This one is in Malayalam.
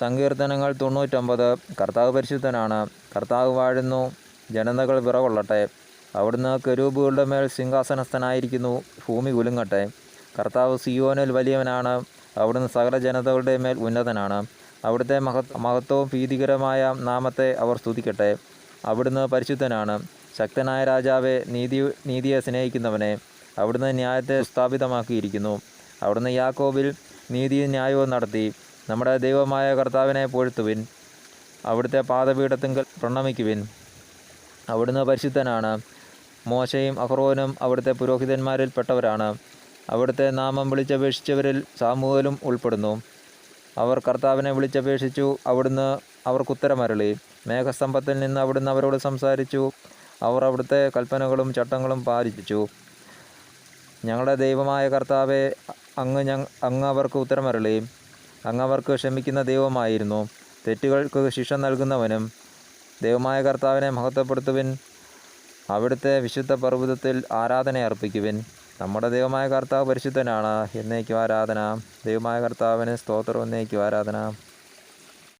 സങ്കീർത്തനങ്ങൾ തൊണ്ണൂറ്റൊമ്പത്. കർത്താവ് പരിശുദ്ധനാണ്. കർത്താവ് വാഴുന്നു. ജനതകൾ വിറകൊള്ളട്ടെ. അവിടുന്ന് കരൂപുകളുടെ മേൽ സിംഹാസനസ്ഥനായിരിക്കുന്നു. ഭൂമി കുലുങ്ങട്ടെ കർത്താവ് സിയോനിൽ വലിയവനാണ്. അവിടുന്ന് സകല ജനതകളുടെ മേൽ ഉന്നതനാണ്. അവിടുത്തെ മഹത് മഹത്വവും ഭീതികരമായ നാമത്തെ അവർ സ്തുതിക്കട്ടെ. അവിടുന്ന് പരിശുദ്ധനാണ്. ശക്തനായ രാജാവെ നീതി നീതിയെ സ്നേഹിക്കുന്നവനെ അവിടുന്ന് ന്യായത്തെ സ്ഥാപിതമാക്കിയിരിക്കുന്നു. അവിടുന്ന് യാക്കോബിൽ നീതിയും ന്യായവും നടത്തി. നമ്മുടെ ദൈവമായ കർത്താവിനെ പൊഴുത്തുവിൻ. അവിടുത്തെ പാദപീഠത്തിങ്കൽ പ്രണമിക്കുവിൻ. അവിടുന്ന് പരിശുദ്ധനാണ്. മോശയും അഹ്റോനും അവിടുത്തെ പുരോഹിതന്മാരിൽ പെട്ടവരാണ്. അവിടുത്തെ നാമം വിളിച്ചപേക്ഷിച്ചവരിൽ സാമൂഹലും ഉൾപ്പെടുന്നു. അവർ കർത്താവിനെ വിളിച്ചപേക്ഷിച്ചു അവിടുന്ന് അവർക്കുത്തരമരളി മേഘസ്തംഭത്തിൽ നിന്ന് അവിടുന്ന് അവരോട് സംസാരിച്ചു. അവർ അവിടുത്തെ കൽപ്പനകളും ചട്ടങ്ങളും പാലിച്ചു ഞങ്ങളുടെ ദൈവമായ കർത്താവെ അങ്ങ് ഞ അങ്ങ് അവർക്ക് ഉത്തരമരളി. അങ്ങ് അവർക്ക് ക്ഷമിക്കുന്ന ദൈവമായിരുന്നു. തെറ്റുകൾക്ക് ശിക്ഷ നൽകുന്നവനും ദൈവമായ കർത്താവിനെ മഹത്വപ്പെടുത്തുവിൻ. അവിടുത്തെ വിശുദ്ധ പർവതത്തിൽ ആരാധന അർപ്പിക്കുവിൻ. നമ്മുടെ ദൈവമായ കർത്താവ് പരിശുദ്ധനാണ്. എന്നേക്കും ആരാധന. ദൈവമായ കർത്താവിന് സ്തോത്രം. എന്നേക്കും ആരാധന.